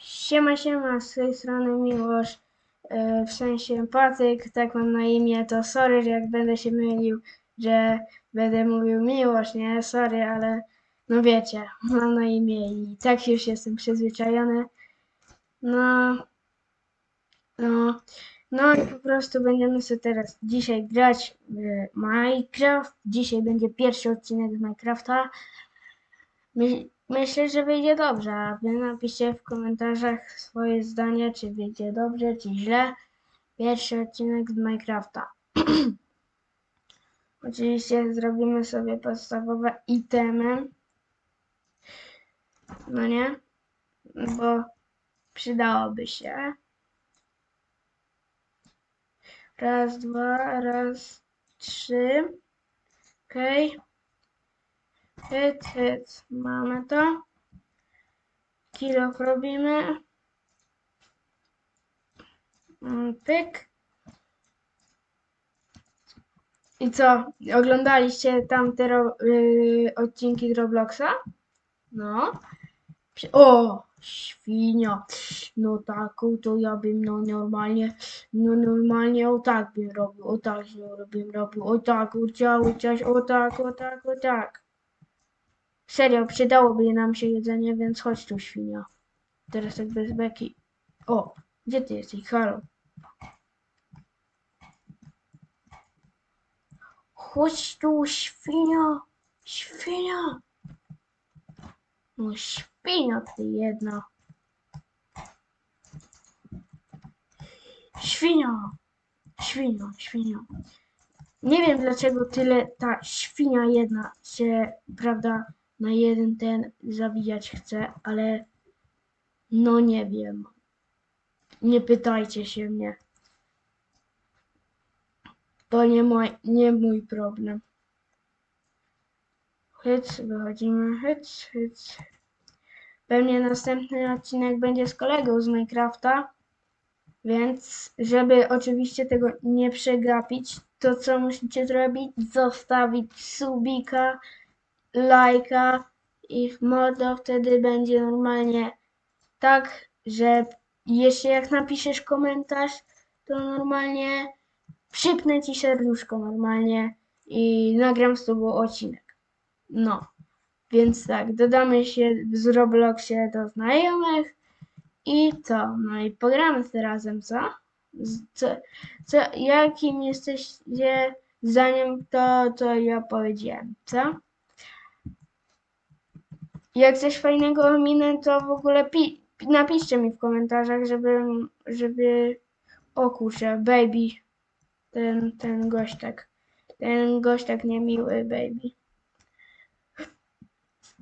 Siema, siema, z tej strony Miłosz, e, w sensie Patyk, tak mam na imię, to sorry, że jak będę się mylił, że będę mówił Miłosz, nie, sorry, ale no wiecie, mam na imię i tak już jestem przyzwyczajony, no, no, no i po prostu będziemy sobie teraz dzisiaj grać w Minecraft, dzisiaj będzie pierwszy odcinek z Minecrafta, My, myślę, że wyjdzie dobrze, a wy napiszcie w komentarzach swoje zdanie, czy wyjdzie dobrze, czy źle. Pierwszy odcinek z Minecrafta. Oczywiście zrobimy sobie podstawowe itemy. No nie? Bo przydałoby się. Raz, dwa, raz, trzy. Okej. Hit, hit. Mamy to. Kilo robimy. Mm, Pyk. I co? Oglądaliście tamte ro- y, odcinki z Robloxa? No. O! Świnia. No taką to ja bym no normalnie, no normalnie o tak bym robił, o tak bym robił, o tak, o ciało, coś, o tak, o tak, o tak. Serio, przydałoby nam się jedzenie, więc chodź tu, świnia. Teraz tak bez beki. O, gdzie ty jesteś? Halo. Chodź tu, świnia. Świnia. No, świnia ty jedna. Świnia. Świnia, świnia. Nie wiem dlaczego tyle ta świnia jedna się, prawda, na jeden ten zabijać chce, ale no nie wiem. Nie pytajcie się mnie. To nie mój, nie mój problem. Hyc, wychodzimy, hyc, hyc. Pewnie następny odcinek będzie z kolegą z Minecrafta, więc żeby oczywiście tego nie przegapić, to co musicie zrobić? Zostawić subika, lajka i w mordo wtedy będzie normalnie tak, że jeszcze jak napiszesz komentarz, to normalnie przypnę ci serduszko normalnie i nagram z tobą odcinek. No, więc tak, dodamy się z Robloxie do znajomych i co? No i pogramy sobie razem, co? Co, co jakim jesteście zdaniem, to, to ja powiedziałem, co? Jak coś fajnego ominę, to w ogóle pi- pi- napiszcie mi w komentarzach, żeby, żeby, o kurczę, baby, ten, ten gośtek, ten gośtek niemiły, baby.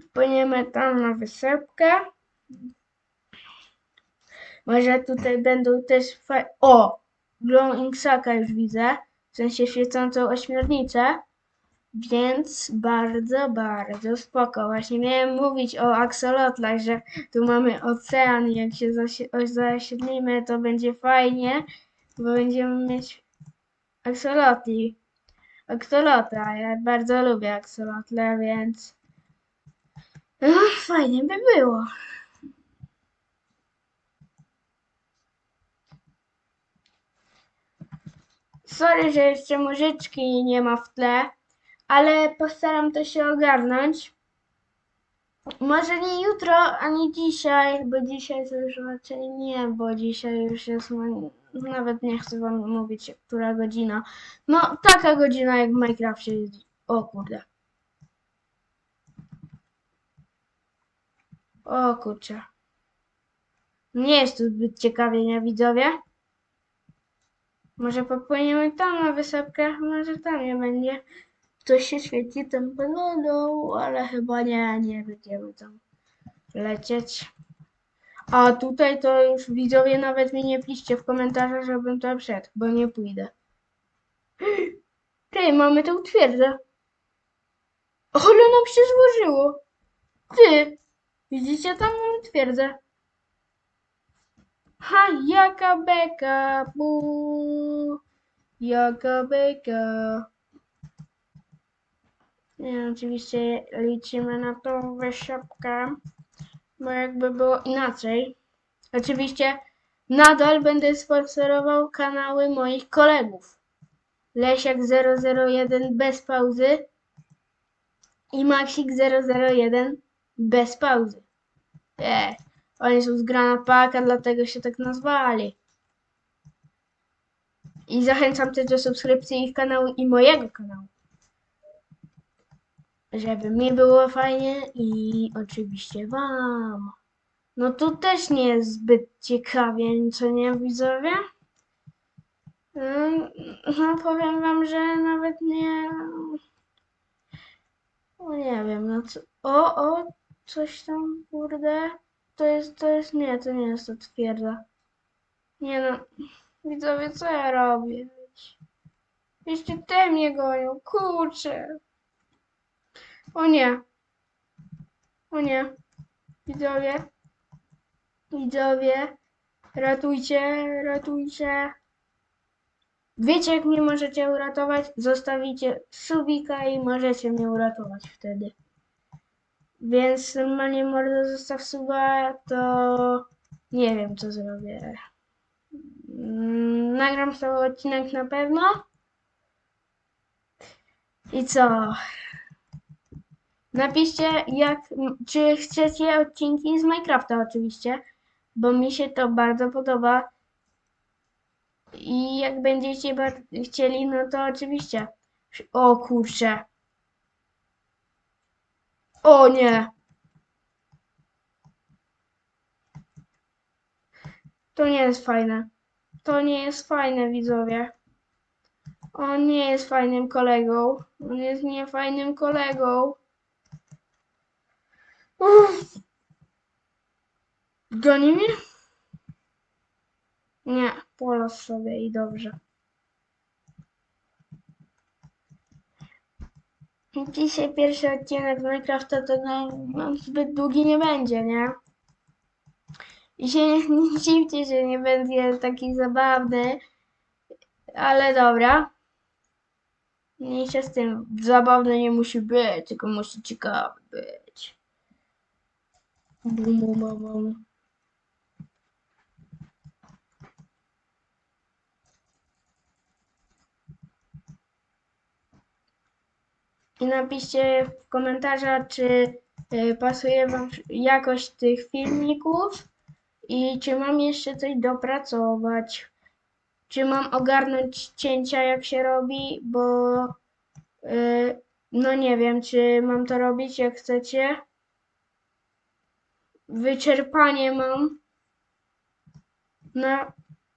Wpłyniemy tam na wysepkę. Może tutaj będą też fa- O! Glowing Saka już widzę, w sensie świecącą ośmiornicę. Więc bardzo, bardzo spoko. Właśnie miałem mówić o aksolotlach, że tu mamy ocean jak się o- zasiedlimy, to będzie fajnie, bo będziemy mieć aksolotli. Aksolota, ja bardzo lubię aksolotle, więc Ach, fajnie by było. Sorry, że jeszcze muzyczki nie ma w tle, ale postaram to się ogarnąć. Może nie jutro, ani dzisiaj, bo dzisiaj to już raczej nie, bo dzisiaj już jest, nawet nie chcę wam mówić, która godzina. No, taka godzina jak w Minecrafcie jest. O kurde. O kurczę. Nie jest tu zbyt ciekawie, nie widzowie? Może popłyniemy tam na wysepkę? Może tam nie będzie. Ktoś się świeci tam pogodą, ale chyba nie, nie będziemy tam lecieć. A tutaj to już widzowie nawet mi nie piszcie w komentarzach, żebym tam szedł, bo nie pójdę. Ty, mamy tą twierdzę. Ale nam się złożyło. Ty, widzicie tam mamy twierdzę. Ha, jaka beka, bu, jaka beka. Nie, oczywiście liczymy na tą wysepkę, bo jakby było inaczej, Oczywiście nadal będę sponsorował kanały moich kolegów. Lesiak001 bez pauzy i Maxik001 bez pauzy. E, oni są z Grana Paka, dlatego się tak nazwali. I zachęcam też do subskrypcji ich kanału i mojego kanału. Żeby mi było fajnie i oczywiście wam. No tu też nie jest zbyt ciekawie, co nie widzowie? Mm, No powiem wam, że nawet nie... O nie wiem, no co... O, o, coś tam, kurde. To jest, to jest, nie, to nie jest to twierdza. Nie no, widzowie, co ja robię? Jeszcze te mnie gonią, kurczę. O nie. O nie. Widzowie. Widzowie. Ratujcie, ratujcie. Wiecie, jak mnie możecie uratować? Zostawicie subika i możecie mnie uratować wtedy. Więc normalnie mordo zostaw suba, to nie wiem, co zrobię. Mm, Nagram cały odcinek na pewno. I co? Napiszcie, jak, czy chcecie odcinki z Minecrafta oczywiście, bo mi się to bardzo podoba. I jak będziecie chcieli, no to oczywiście. O kurczę. O nie. To nie jest fajne. To nie jest fajne, widzowie. On nie jest fajnym kolegą. On jest niefajnym kolegą. Goni mnie? Nie, polas sobie i dobrze. Dzisiaj pierwszy odcinek Minecrafta to no, no, zbyt długi nie będzie, nie? I się nie, nie dziwcie, że nie będzie taki zabawny, ale dobra. Mniejsza z tym, zabawny nie musi być, tylko musi ciekawy być. Bum, bum, bum, bum. I napiszcie w komentarzach, czy y, pasuje Wam jakość tych filmików i czy mam jeszcze coś dopracować. Czy mam ogarnąć cięcia, jak się robi, bo y, no nie wiem, czy mam to robić, jak chcecie. Wyczerpanie mam na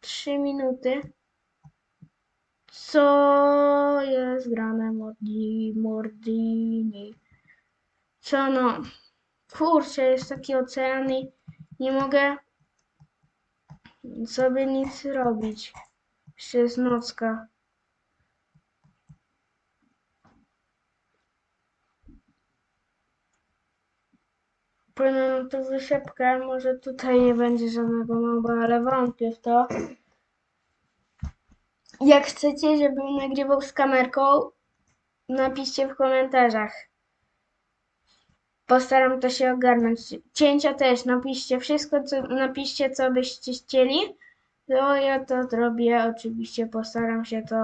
3 minuty. Co jest grane Mordi, Mordini? Co no? Kurczę, jest taki ocean i nie mogę sobie nic robić. Jeszcze jest nocka. Płynę na tą wysepkę, może tutaj nie będzie żadnego moba, ale wątpię w to. Jak chcecie, żebym nagrywał z kamerką, napiszcie w komentarzach. Postaram to się ogarnąć. Cięcia też, napiszcie wszystko, co, napiszcie co byście chcieli. To ja to zrobię, oczywiście postaram się to...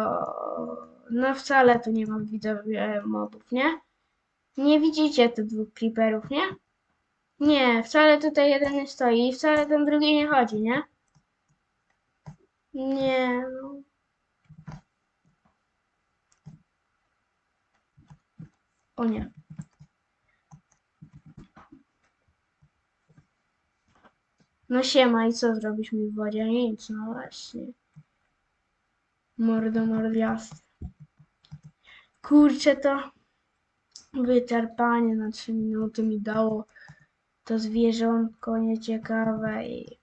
No wcale tu nie mam widzowie mobów, nie? Nie widzicie tu dwóch creeperów, nie? Nie, wcale tutaj jeden nie stoi i wcale ten drugi nie chodzi, nie? Nie, no. O nie. No siema i co zrobisz mi w wodzie? Nic, no właśnie. Mordo mordiast. Kurczę to wyczerpanie na 3 minuty mi dało to zwierzątko nieciekawe i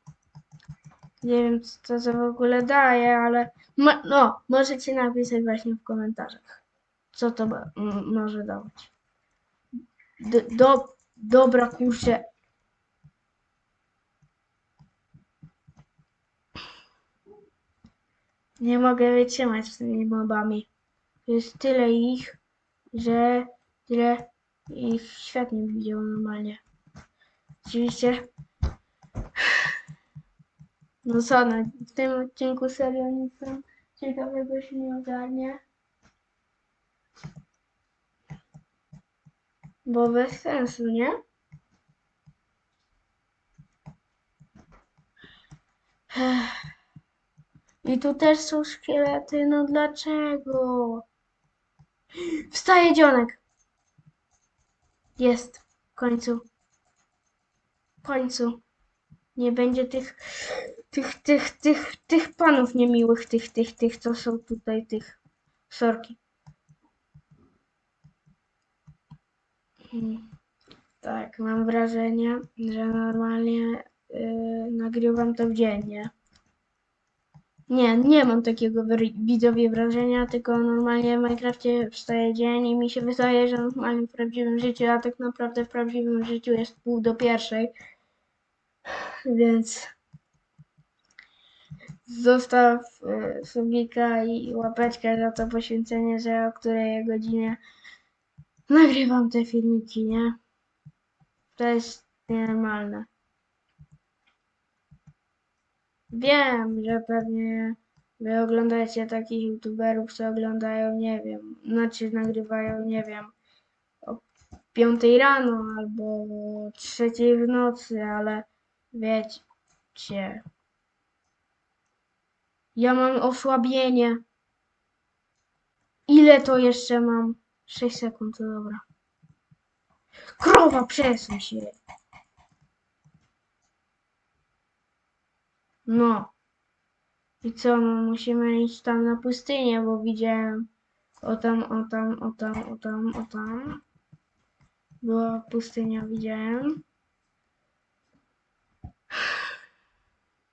nie wiem co to w ogóle daje, ale mo- no, możecie napisać właśnie w komentarzach, co to może dawać. D- do, dobra, kurczę. Nie mogę wytrzymać z tymi mobami. Jest tyle ich, że tyle ich świat nie widział normalnie. Oczywiście No co, no, w tym odcinku serio nic ciekawego się nie ogarnie. Bo bez sensu, nie? I tu też są szkielety, no dlaczego? Wstaje dzionek! Jest, w końcu. Końcu. Nie będzie tych, tych, tych, tych, tych panów niemiłych, tych, tych, tych, co są tutaj, tych sorki. Hmm. Tak, mam wrażenie, że normalnie yy, nagrywam to w dzień, nie? Nie, nie mam takiego widzowie wrażenia, tylko normalnie w Minecrafcie wstaje dzień i mi się wydaje, że normalnie w prawdziwym życiu, a tak naprawdę w prawdziwym życiu jest pół do pierwszej. Więc zostaw y, subika i łapeczkę za to poświęcenie, że o której godzinie nagrywam te filmiki, nie? To jest nienormalne. Wiem, że pewnie wy oglądacie takich youtuberów, co oglądają, nie wiem, znaczy nagrywają, nie wiem, o 5 rano albo o 3 w nocy, ale wiecie, ja mam osłabienie. Ile to jeszcze mam? 6 sekund, to dobra. Krowa, przesuń się. No. I co, no musimy iść tam na pustynię, bo widziałem o tam, o tam, o tam, o tam, o tam. Była pustynia, widziałem.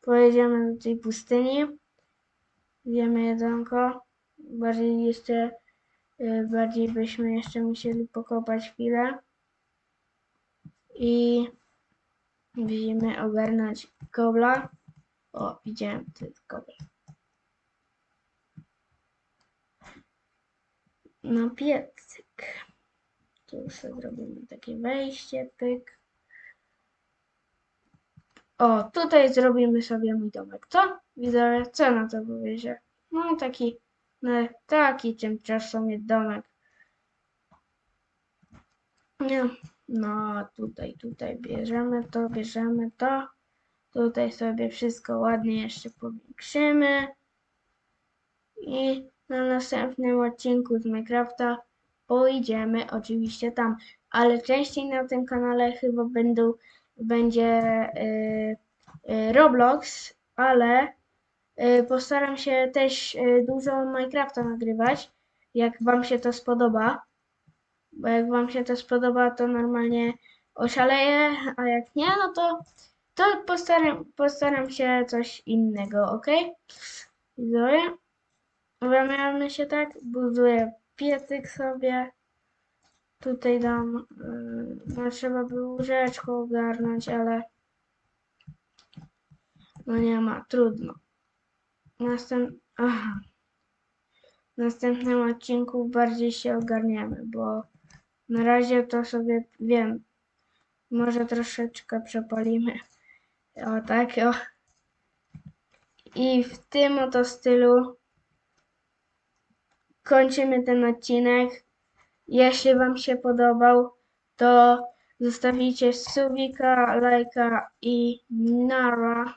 Pojedziemy do tej pustyni. Zjemy jedzonko. Bardziej jeszcze, y, bardziej byśmy jeszcze musieli pokopać chwilę. I widzimy ogarnąć kobla. O, widziałem, to jest kobel. Na piecyk. Tu sobie zrobimy takie wejście, pyk. O, tutaj zrobimy sobie mój domek. Co? Widzę, co na to powiecie? No taki, no, taki tymczasowy domek. Nie. No, tutaj, tutaj bierzemy to, bierzemy to. Tutaj sobie wszystko ładnie jeszcze powiększymy. I na następnym odcinku z Minecrafta pójdziemy oczywiście tam. Ale częściej na tym kanale chyba będą, będzie y, y, Roblox, ale y, postaram się też dużo Minecrafta nagrywać, jak Wam się to spodoba. Bo jak Wam się to spodoba, to normalnie oszaleję, a jak nie, no to to postaram, postaram się coś innego, ok? Widzowie? Umawiamy się tak, buduję piecyk sobie. Tutaj dam, yy, no trzeba by łóżeczko ogarnąć, ale no nie ma, trudno. Następ... Aha. W następnym odcinku bardziej się ogarniemy, bo na razie to sobie wiem, może troszeczkę przepalimy. O tak, o. I w tym oto stylu kończymy ten odcinek. Jeśli Wam się podobał, to zostawicie subika, lajka i nara.